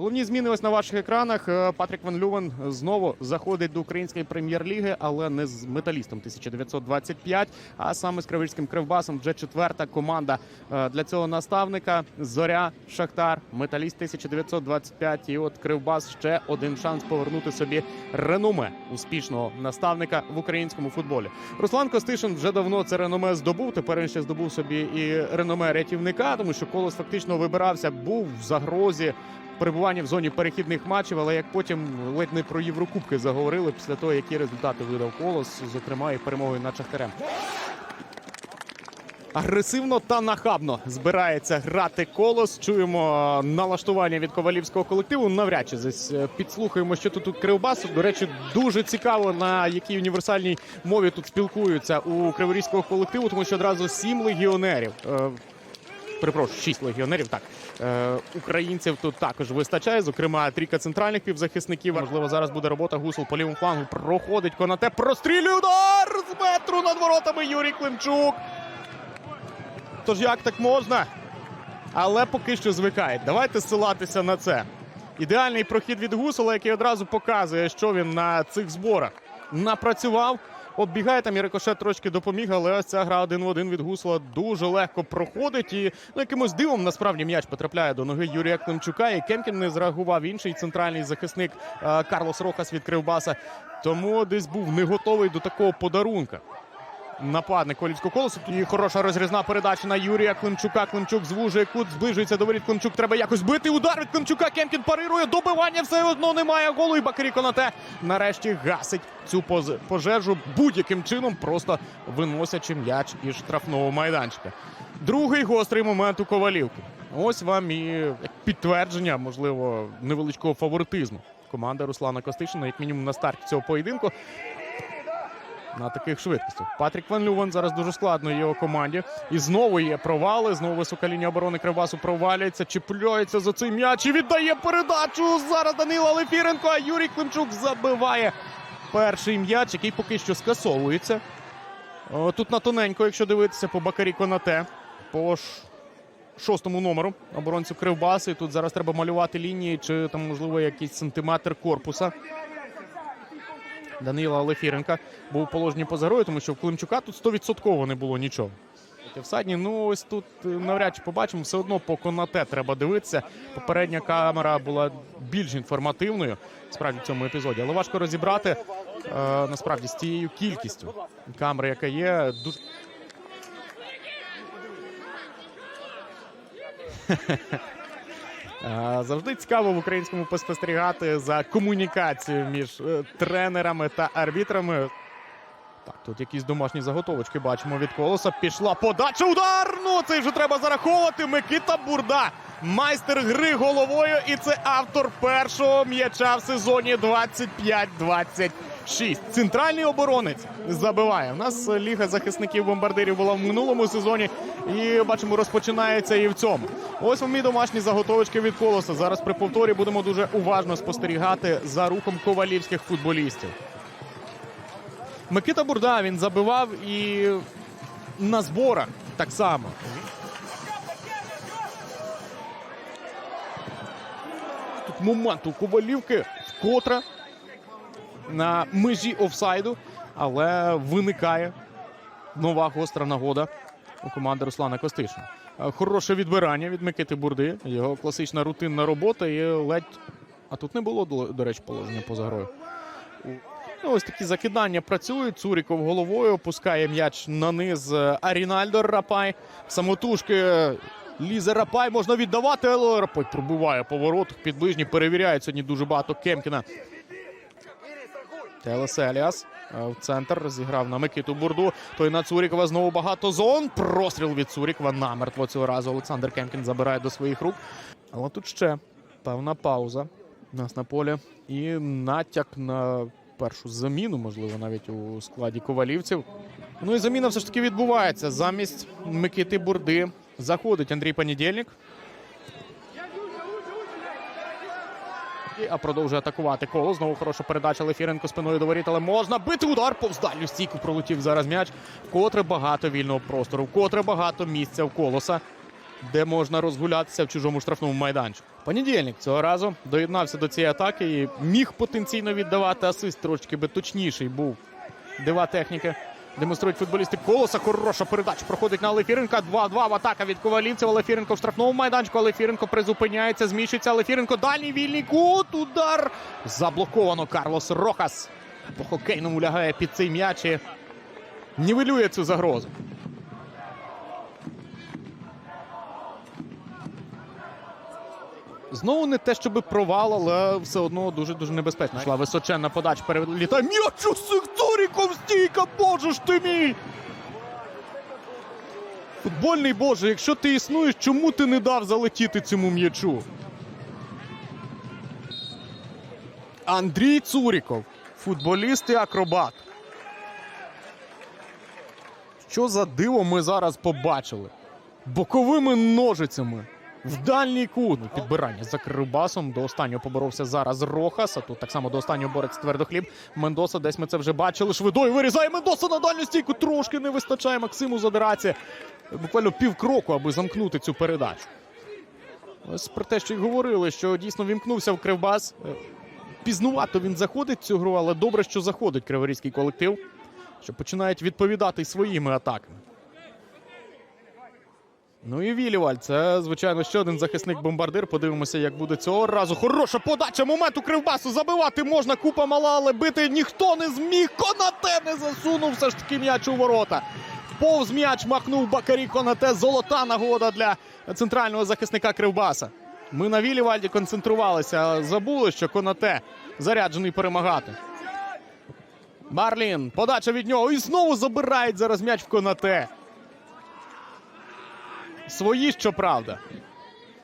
Головні зміни ось на ваших екранах. Е, Патрік Ван Лювен знову заходить до української прем'єр-ліги, але не з металістом 1925, а саме з Кривицьким Кривбасом. Вже четверта команда е, для цього наставника. Зоря, Шахтар, Металіст 1925. І от Кривбас ще один шанс повернути собі реноме успішного наставника в українському футболі. Руслан Костишин вже давно це реноме здобув. Тепер він ще здобув собі і реноме рятівника, тому що колос фактично вибирався, був в загрозі перебування в зоні перехідних матчів, але як потім ледь не про Єврокубки заговорили після того, які результати видав колос, зокрема і перемогою над Шахтарем. Агресивно та нахабно збирається грати колос. Чуємо е, налаштування від ковалівського колективу. Навряд чи десь е, підслухаємо, що тут у Кривбас. До речі, дуже цікаво на якій універсальній мові тут спілкуються у криворізького колективу, тому що одразу сім легіонерів. Перепрошую, шість легіонерів. Так е, українців тут також вистачає. Зокрема, трійка центральних півзахисників. Можливо, зараз буде робота. Гусул по лівому флангу проходить конате. Прострілює удар з метру над воротами Юрій Климчук. Тож як так можна? Але поки що звикають. Давайте ссилатися на це. Ідеальний прохід від Гусола, який одразу показує, що він на цих зборах напрацював. Оббігає там і рикошет трошки допоміг, але ось ця гра один в один від гусла дуже легко проходить. І ну, якимось дивом насправді м'яч потрапляє до ноги Юрія Климчука. І Кемкін не зреагував інший центральний захисник е, Карлос Рохас від Кривбаса. Тому десь був не готовий до такого подарунка. Нападник Колівського колосу. І хороша розрізна передача на Юрія Климчука. Климчук звужує кут, зближується до воріт. Климчук треба якось бити. Удар від Климчука. Кемкін парирує. Добивання все одно немає голу. І Бакарі Конате нарешті гасить цю пожежу будь-яким чином, просто виносячи м'яч із штрафного майданчика. Другий гострий момент у Ковалівки. Ось вам і підтвердження, можливо, невеличкого фаворитизму. Команда Руслана Костишина, як мінімум на старті цього поєдинку на таких швидкостях. Патрік Ван Лювен зараз дуже складно його команді. І знову є провали. Знову висока лінія оборони Кривбасу провалюється, чіпляється за цей м'яч і віддає передачу. Зараз Данила Лефіренко, а Юрій Климчук забиває перший м'яч, який поки що скасовується. О, Тут на тоненько, якщо дивитися по Бакарі Конате, по шостому номеру оборонцю Кривбасу. І тут зараз треба малювати лінії, чи там, можливо, якийсь сантиметр корпуса. Данила Лефіренка був у положенні поза тому що в Климчука тут 100% не було нічого. Всадні, ну ось тут е, навряд чи побачимо. Все одно по конате треба дивитися. Попередня камера була більш інформативною справді в цьому епізоді, але важко розібрати е, насправді з тією кількістю камери, яка є. Дуже Завжди цікаво в українському поспостерігати за комунікацією між е, тренерами та арбітрами. Так, тут якісь домашні заготовочки бачимо від колоса. Пішла подача. Удар! Ну це вже треба зараховувати. Микита Бурда. Майстер гри головою. І це автор першого м'яча в сезоні 25-26. Центральний оборонець забиває. У нас ліга захисників бомбардирів була в минулому сезоні. І бачимо, розпочинається і в цьому. Ось вам і домашні заготовочки від колоса. Зараз при повторі будемо дуже уважно спостерігати за рухом ковалівських футболістів. Микита Бурда він забивав і на зборах так само. Тут момент у Ковалівки вкотре на межі офсайду, але виникає нова гостра нагода у команди Руслана Костишина. Е, Хороше відбирання від Микити Бурди. Його класична рутинна робота і ледь. А тут не було, до речі, положення поза грою. Ну, ось такі закидання працюють. Цуріков головою опускає м'яч на низ. Арінальдо Рапай. Самотужки лізе Рапай. Можна віддавати, але Рапай пробиває поворот під ближній. Перевіряють сьогодні дуже багато Кемкіна. Телес Еліас е, в центр розіграв на Микиту Бурду. Той на Цурікова знову багато зон. Простріл від Цурікова намертво цього разу. Олександр Кемкін забирає до своїх рук. Але тут ще певна пауза у нас на полі. І натяк на першу заміну, можливо, навіть у складі ковалівців. Ну і заміна все ж таки відбувається. Замість Микити Бурди заходить Андрій Понедільник. І- А продовжує атакувати коло. Знову хороша передача Лефіренко спиною до воріт, але можна бити удар повз дальню стійку. Пролетів зараз м'яч. Вкотре багато вільного простору, вкотре багато місця в колоса, де можна розгулятися в чужому штрафному майданчику. Понедільник цього разу доєднався до цієї атаки і міг потенційно віддавати асист. Трошки би точніший був. Дива техніки. Демонструють футболісти колоса. Хороша передача проходить на Алефіренка. 2-2 в атака від ковалівців. Олефіренко в штрафному майданчику. Лефіренко призупиняється, зміщується. Олефіренко. дальній вільний кут. Удар. Заблоковано Карлос Рохас. По хокейному лягає під цей м'яч і нівелює цю загрозу. Знову не те, щоб провал, але все одно дуже дуже небезпечно. Йшла височенна подача перелітає. М'яч у секторіком стійка, боже ж ти мій! Футбольний боже, якщо ти існуєш, чому ти не дав залетіти цьому м'ячу? Андрій Цуріков, футболіст і акробат. Що за диво ми зараз побачили? Боковими ножицями. В дальній кут підбирання за Кривбасом. До останнього поборовся зараз Рохас. А тут так само до останнього бореться твердохліб. Мендоса, десь ми це вже бачили. Швидою вирізає Мендоса на дальню стійку. Трошки не вистачає Максиму задиратися. Буквально півкроку, аби замкнути цю передачу. Ось про те, що й говорили, що дійсно вімкнувся в Кривбас. Е, Пізнувато він заходить в цю гру, але добре, що заходить криворізький колектив, що починають відповідати своїми атаками. Ну і Віліваль, це, звичайно, ще один захисник-бомбардир. Подивимося, як буде цього разу. Хороша подача. Момент у кривбасу. Забивати можна. Купа мала, але бити ніхто не зміг. Конате не засунув все ж таки м'яч у ворота. Повз м'яч махнув Бакарі Конате. Золота нагода для центрального захисника Кривбаса. Ми на Вілівальді концентрувалися. Забули, що Конате заряджений перемагати. Марлін. Подача від нього. І знову забирають зараз м'яч в Конате. Свої, щоправда.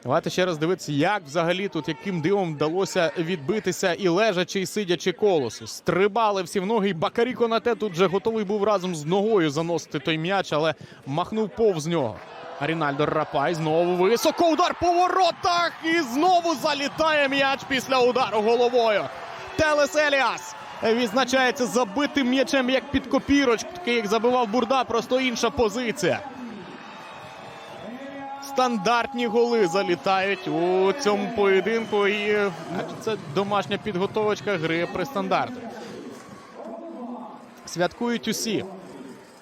Давайте ще раз дивитися, як взагалі тут яким дивом вдалося відбитися і лежачи, і сидячи колосу. Стрибали всі в ноги. І Бакарі Конате тут вже готовий був разом з ногою заносити той м'яч, але махнув повз нього. Рінальдо Рапай знову високо удар по воротах. І знову залітає м'яч після удару головою. Телес Еліас відзначається забитим м'ячем як під копірочку. Такий як забивав Бурда, просто інша позиція. Стандартні голи залітають у цьому поєдинку. І це домашня підготовочка гри при стандарту. Святкують усі.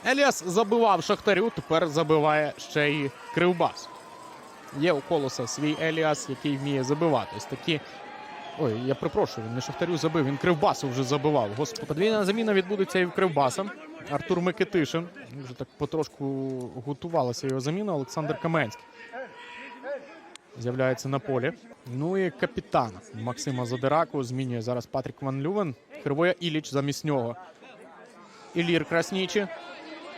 Еліас забивав Шахтарю, тепер забиває ще й Кривбас. Є у колоса свій Еліас, який вміє забивати. Ось такі. Ой, я припрошую, він не Шахтарю забив, він Кривбасу вже забивав. Господи, подвійна заміна відбудеться і в Кривбаса. Артур Микитишин. Вже так потрошку готувалася його заміна. Олександр Каменський. З'являється на полі. Ну і капітан Максима Задираку змінює зараз Патрік Ван Лювен. Кривоя Іліч замість нього. Ілір Краснічі.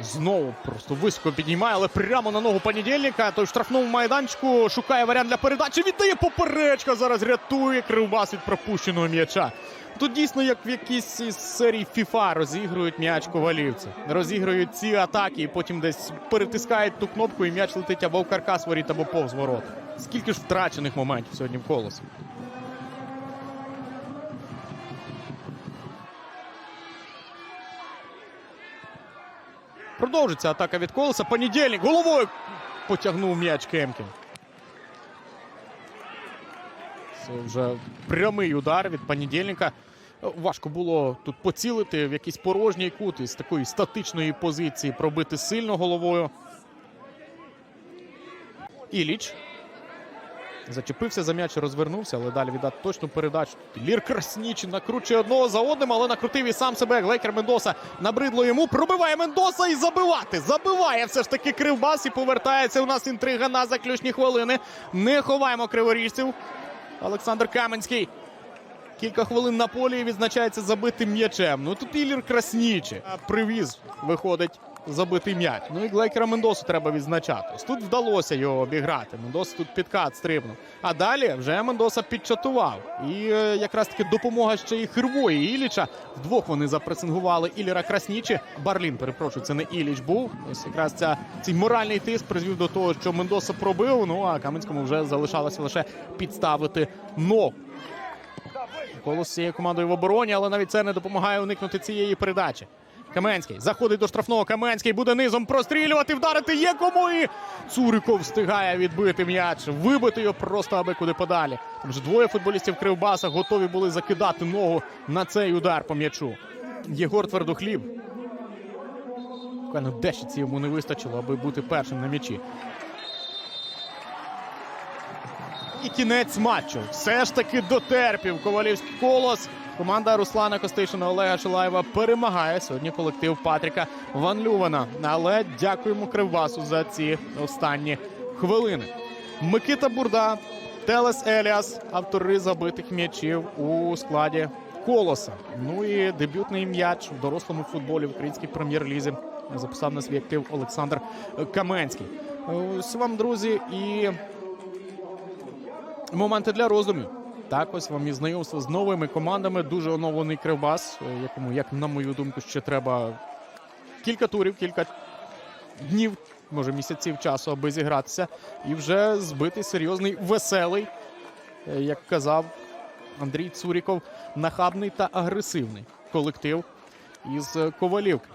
Знову просто високо піднімає, але прямо на ногу понедільника. Той в штрафному майданчику шукає варіант для передачі. Віддає поперечка. Зараз рятує Кривбас від пропущеного м'яча. Тут дійсно, як в якійсь із серій FIFA розігрують м'яч ковалівці. Розігрують ці атаки і потім десь перетискають ту кнопку, і м'яч летить або в каркас воріт, або повз ворота. Скільки ж втрачених моментів сьогодні в колосі. Продовжиться атака від колеса. Понедільник головою потягнув м'яч Кемкін. Це вже прямий удар від понедільника. Важко було тут поцілити в якийсь порожній кут із такої статичної позиції, пробити сильно головою. Іліч. Зачепився за м'яч, розвернувся, але далі віддати точну передачу. Лір Краснічин накручує одного за одним, але накрутив і сам себе. Глейкер Мендоса набридло йому. Пробиває Мендоса і забивати. Забиває все ж таки Кривбас і повертається. У нас інтрига на заключні хвилини. Не ховаємо криворіжців. Олександр Каменський. Кілька хвилин на полі і відзначається забитим м'ячем. Ну тут Ілір Краснічі. Привіз виходить забитий м'яч. Ну і Глейкера Мендосу треба відзначати. Ось Тут вдалося його обіграти. Мендоса тут підкат стрибнув. А далі вже Мендоса підчатував. І е, якраз таки допомога ще і Хирвої і Іліча. Вдвох вони запресингували Іліра Краснічі. Барлін, перепрошую, це не Іліч був. Ось якраз ця, цей моральний тиск призвів до того, що Мендоса пробив. Ну а Каменському вже залишалося лише підставити ногу. Колос цією командою в обороні, але навіть це не допомагає уникнути цієї передачі. Каменський заходить до штрафного. Каменський буде низом прострілювати, вдарити є кому. І Цуриков встигає відбити м'яч, вибити його просто аби куди подалі. Там ж двоє футболістів Кривбаса готові були закидати ногу на цей удар по м'ячу. Єгор Твердохліб. Буквально дещиці йому не вистачило, аби бути першим на м'ячі. І кінець матчу. Все ж таки дотерпів Ковалівський колос. Команда Руслана Костишина Олега Шилаєва перемагає сьогодні колектив Патріка Ван Лювана. Але дякуємо Кривбасу за ці останні хвилини. Микита Бурда, Телес Еліас, автори забитих м'ячів у складі колоса. Ну і дебютний м'яч в дорослому футболі в українській прем'єр-лізі записав на свій актив Олександр Каменський. Ось вам, друзі, і моменти для роздумів. Так, ось вам і знайомство з новими командами. Дуже оновлений Кривбас, е, якому, як на мою думку, ще треба кілька турів, кілька днів, може місяців часу, аби зігратися. І вже збитий серйозний, веселий, е, як казав Андрій Цуріков, нахабний та агресивний колектив із Ковалівки.